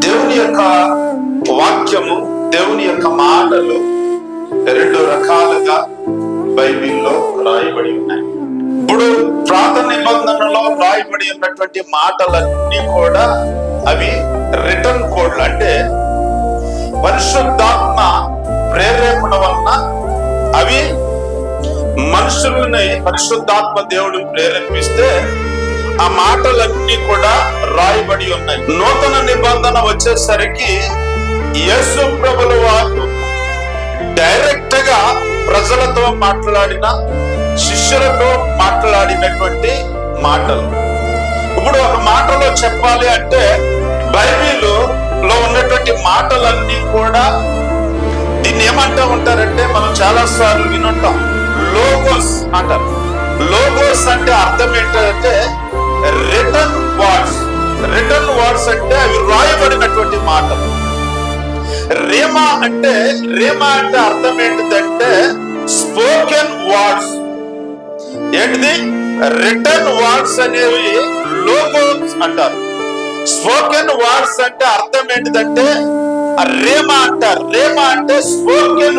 దేవుని యొక్క వాక్యము దేవుని యొక్క మాటలు రెండు రకాలుగా బైబిల్లో రాయబడి ఉన్నాయి. ఇప్పుడు ప్రాత నిబంధనలో రాయబడి ఉన్నటువంటి మాటలన్నీ కూడా అవి రిటర్న్ కోడ్లు అంటే పరిశుద్ధాత్మ ప్రేరేపణ వలన అవి మనుషుల్ని పరిశుద్ధాత్మ దేవుడు ప్రేరేపిస్తే ఆ మాటలన్నీ కూడా వచ్చేసరికి యేసు ప్రభుల వారు డైరెక్ట్గా ప్రజలతో మాట్లాడిన శిష్యులతో మాట్లాడినటువంటి మాటలు. ఇప్పుడు ఒక మాటలో చెప్పాలి అంటే బైబిల్లో ఉన్నటువంటి మాటలన్నీ కూడా దీన్ని ఏమంటా ఉంటారంటే మనం చాలా సార్లు వినుంటాం. లోగోస్ అంటారు లోగోస్ అంటే అర్థం ఏంటంటే రిటర్న్ వర్డ్స్ రిటర్న్ వర్డ్స్ అంటే అవి మాట రేమా అంటే రేమా అంటే అర్థం ఏంటిదంటే స్పోకెన్ వర్డ్స్ ఏంటిది? రిటర్న్ వర్డ్స్ అనేవి లోగోస్ అంటారు. స్పోకెన్ వర్డ్స్ అంటే అర్థం ఏంటిదంటే రేమా అంటారు. రేమా అంటే స్పోకెన్